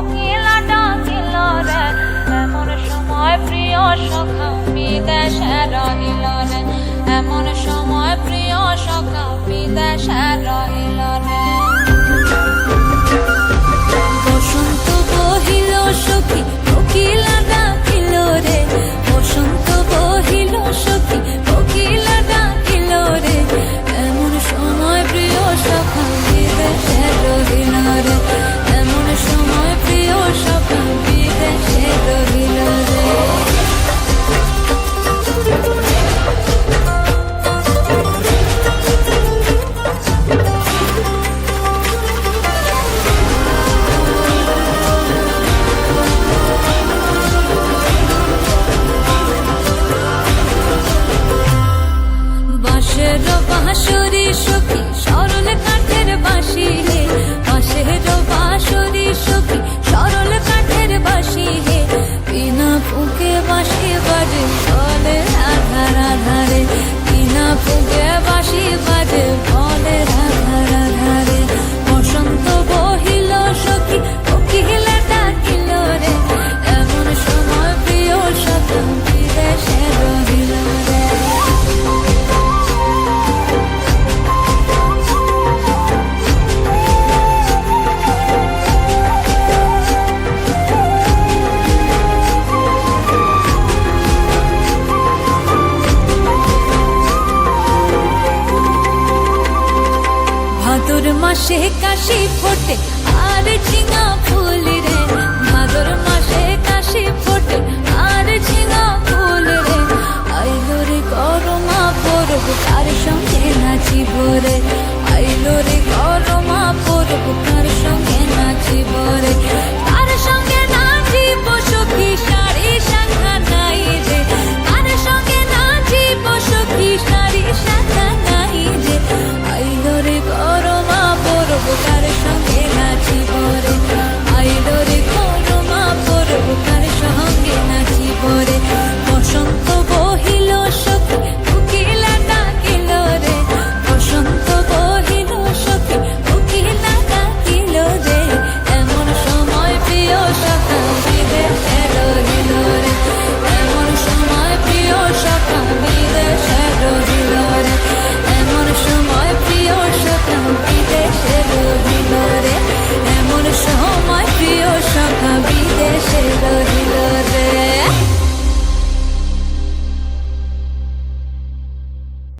কোকিলা ডাকিল রে এমন সময় প্রিয় সখা বিদেশে রহিল রে। এমন সময় প্রিয় রহিল ভাদর মাসে কাশি ফোটে। আর ঝিঙা ফুল রে, মাদুর মাসে কাশি ফোটে। আর ঝিঙা ফুল রে, আইলো রে করমা পরব তার সঙ্গে নাচিব রে।